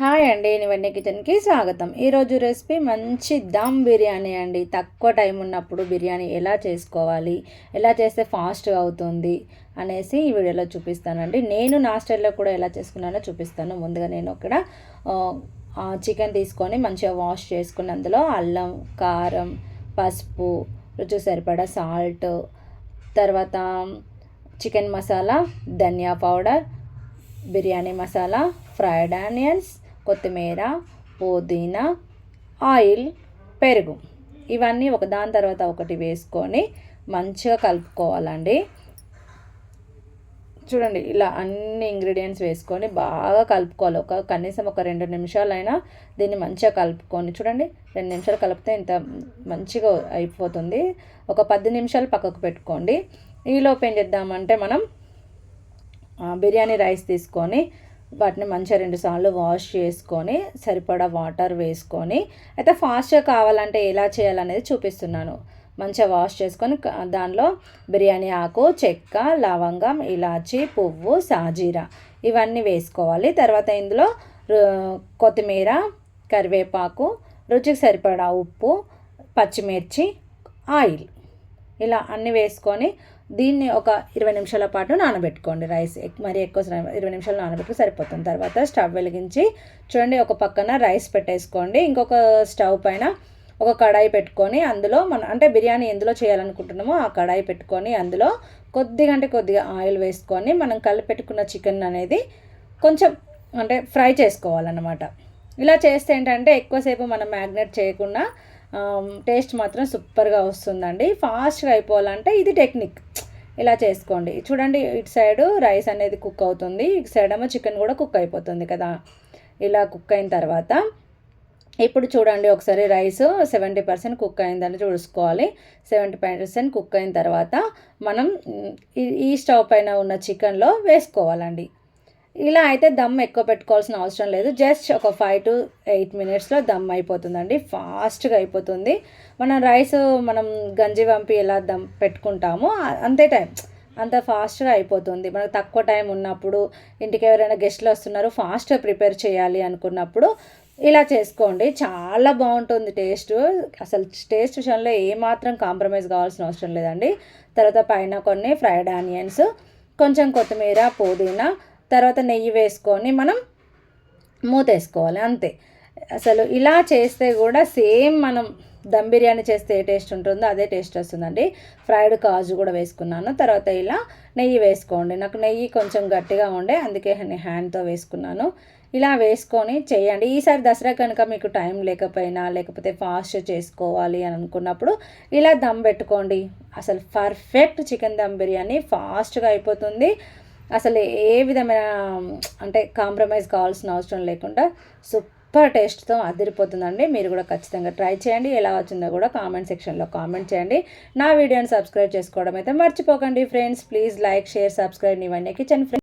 Hi అండి నివన్నీ కిచెన్కి స్వాగతం. ఈరోజు రెసిపీ మంచి దమ్ బిర్యానీ అండి. తక్కువ టైం ఉన్నప్పుడు బిర్యానీ ఎలా చేసుకోవాలి ఎలా చేస్తే ఫాస్ట్గా అవుతుంది అనేసి ఈ వీడియోలో చూపిస్తానండి. నేను నా స్టైల్లో కూడా ఎలా చేసుకున్నానో చూపిస్తాను. ముందుగా నేను ఇక్కడ చికెన్ తీసుకొని మంచిగా వాష్ చేసుకుని అందులో అల్లం కారం పసుపు రుచి సరిపడా సాల్ట్ తర్వాత చికెన్ మసాలా ధనియా powder biryani masala fried onions కొత్తిమీర పుదీనా ఆయిల్ పెరుగు. ఇవన్నీ ఒక దాని తర్వాత ఒకటి వేసుకొని మంచిగా కలుపుకోవాలండి. చూడండి ఇలా అన్ని ఇంగ్రీడియంట్స్ వేసుకొని బాగా కలుపుకోవాలి. ఒక కనీసం ఒక రెండు నిమిషాలైనా దీన్ని మంచిగా కలుపుకొని చూడండి రెండు నిమిషాలు కలిపితే ఇంత మంచిగా అయిపోతుంది. ఒక పది నిమిషాలు పక్కకు పెట్టుకోండి. ఈలోపు ఏం చేద్దామంటే మనం బిర్యానీ రైస్ తీసుకొని వాటిని మంచిగా రెండు సార్లు వాష్ చేసుకొని సరిపడా వాటర్ వేసుకొని అయితే ఫాస్ట్గా కావాలంటే ఎలా చేయాలనేది చూపిస్తున్నాను. మంచిగా వాష్ చేసుకొని దానిలో బిర్యానీ ఆకు చెక్క లవంగం ఇలాచి పువ్వు సాజీరా ఇవన్నీ వేసుకోవాలి. తర్వాత ఇందులో కొత్తిమీర కరివేపాకు రుచికి సరిపడా ఉప్పు పచ్చిమిర్చి ఆయిల్ ఇలా అన్నీ వేసుకొని దీన్ని ఒక ఇరవై నిమిషాల పాటు నానబెట్టుకోండి రైస్. మరి ఎక్కువ ఇరవై నిమిషాలు నానబెట్టుకు సరిపోతుంది. తర్వాత స్టవ్ వెలిగించి చూడండి ఒక పక్కన రైస్ పెట్టేసుకోండి. ఇంకొక స్టవ్ పైన ఒక కడాయి పెట్టుకొని అందులో మన అంటే బిర్యానీ ఎందులో చేయాలనుకుంటున్నామో ఆ కడాయి పెట్టుకొని అందులో కొద్దిగా అంటే కొద్దిగా ఆయిల్ వేసుకొని మనం కలిపెట్టుకున్న చికెన్ అనేది కొంచెం అంటే ఫ్రై చేసుకోవాలన్నమాట. ఇలా చేస్తే ఏంటంటే ఎక్కువసేపు మనం మ్యాగ్నేట్ చేయకుండా టేస్ట్ మాత్రం సూపర్గా వస్తుందండి. ఫాస్ట్గా అయిపోవాలంటే ఇది టెక్నిక్. ఇలా చేసుకోండి. చూడండి ఇటు సైడు రైస్ అనేది కుక్ అవుతుంది. ఇటు సైడ్ ఏమో చికెన్ కూడా కుక్ అయిపోతుంది కదా. ఇలా కుక్ అయిన తర్వాత ఇప్పుడు చూడండి ఒకసారి రైస్ సెవెంటీ పర్సెంట్ కుక్ అయిందని చూసుకోవాలి. సెవెంటీ పర్సెంట్ కుక్ అయిన తర్వాత మనం ఈ స్టవ్ పైన ఉన్న చికెన్లో వేసుకోవాలండి. ఇలా అయితే దమ్ ఎక్కువ పెట్టుకోవాల్సిన అవసరం లేదు. జస్ట్ ఒక ఫైవ్ టు ఎయిట్ మినిట్స్లో దమ్ అయిపోతుందండి. ఫాస్ట్గా అయిపోతుంది. మనం రైస్ మనం గంజి వంపి ఎలా దమ్ పెట్టుకుంటామో అంతే టైం అంత ఫాస్ట్గా అయిపోతుంది. మనకు తక్కువ టైం ఉన్నప్పుడు ఇంటికి ఎవరైనా గెస్ట్లు వస్తున్నారు ఫాస్ట్గా ప్రిపేర్ చేయాలి అనుకున్నప్పుడు ఇలా చేసుకోండి. చాలా బాగుంటుంది టేస్ట్ అసలు టేస్ట్ విషయంలో ఏమాత్రం కాంప్రమైజ్ కావాల్సిన అవసరం లేదండి. తర్వాత పైన కొన్ని ఫ్రైడ్ ఆనియన్స్ కొంచెం కొత్తిమీర పుదీనా తర్వాత నెయ్యి వేసుకొని మనం మూతేసుకోవాలి అంతే. అసలు ఇలా చేస్తే కూడా సేమ్ మనం దమ్ బిర్యానీ చేస్తే ఏ టేస్ట్ ఉంటుందో అదే టేస్ట్ వస్తుందండి. ఫ్రైడ్ కాజు కూడా వేసుకున్నాను తర్వాత ఇలా నెయ్యి వేసుకోండి. నాకు నెయ్యి కొంచెం గట్టిగా ఉండే అందుకే నేను హ్యాండ్తో వేసుకున్నాను. ఇలా వేసుకొని చేయండి. ఈసారి దసరా కనుక మీకు టైం లేకపోయినా లేకపోతే ఫాస్ట్ చేసుకోవాలి అని అనుకున్నప్పుడు ఇలా దమ్ పెట్టుకోండి. అసలు పర్ఫెక్ట్ చికెన్ దమ్ బిర్యానీ ఫాస్ట్గా అయిపోతుంది. అసలు ఏ విధమైన అంటే కాంప్రమైజ్ కావాల్సిన అవసరం లేకుండా సూపర్ టేస్ట్తో అదిరిపోతుందండి. మీరు కూడా ఖచ్చితంగా ట్రై చేయండి. ఎలా వచ్చిందో కూడా కామెంట్ సెక్షన్లో కామెంట్ చేయండి. నా వీడియోని సబ్స్క్రైబ్ చేసుకోవడం అయితే మర్చిపోకండి friends please like share subscribe ఇవన్నీ కిచెన్ ఫ్రెండ్స్